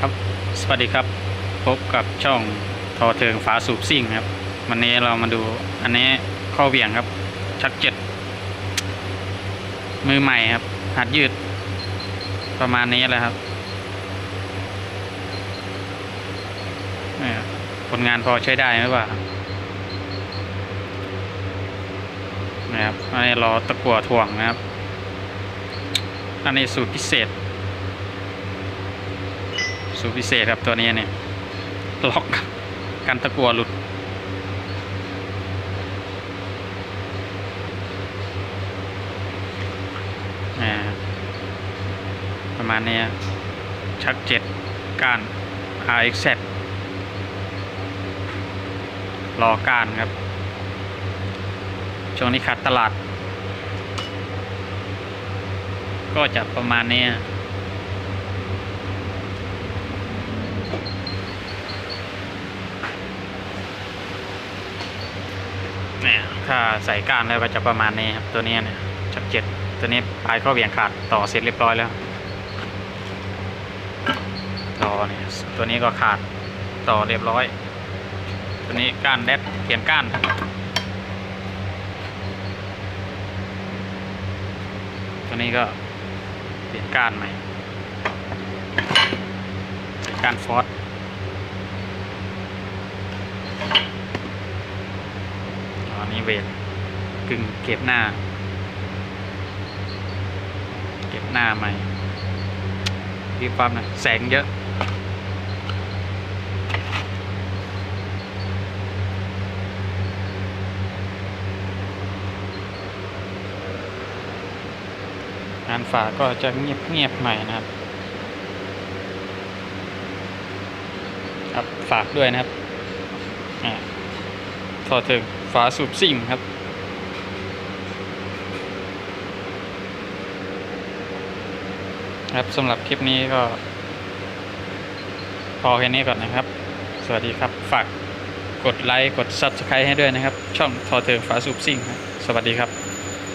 ครับ สวัสดีครับ พบกับช่องทอเทิงฝาสูบซิ่งครับ วันนี้เรามาดูอันนี้ข้อเหวี่ยงครับ ชักเจ็ด มือใหม่ครับ หัดยืด ประมาณนี้แหละครับ ผลงานพอใช้ได้ไหมว่านะครับอันนี้รอตะกั่วถ่วงนะครับ อันนี้สูตรพิเศษ สูตรพิเศษครับตัวนี้เนี่ยล็อกกันตะกัวหลุด ประมาณนี้ชักเจ็ดกาน RXZ รอกานครับ ช่วงนี้ขาดตลาด ก็จะประมาณนี้ เนี่ยถ้าใส่ก้านแล้วก็จะประมาณนี้ครับตัวนี้เนี่ยชักเจ็ดตัวนี้ปลายข้อเหวี่ยงขาดต่อเสร็จเรียบร้อยแล้วต่อเนี่ยตัวนี้ก็ขาดต่อเรียบร้อย ตัวนี้ก้านแดดเปลี่ยนก้านตัวนี้ก็เปลี่ยนก้านใหม่ก้านฟอส อีเวทกึ่งเก็บหน้า เก็บหน้าใหม่รีบปั๊บนะ แสงเยอะ งานฝาก็จะเงียบเงียบๆหน่อยนะครับครับฝากด้วยนะครับ อ่าทอถึงฝาสูบซิ่งครับ ครับสำหรับคลิปนี้ก็ พอแค่นี้ก่อนนะครับ สวัสดีครับ ฝากกดไลค์ กด Subscribe ให้ด้วยนะครับ ช่องทอเทิงฝาสูบซิ่งครับ สวัสดีครับ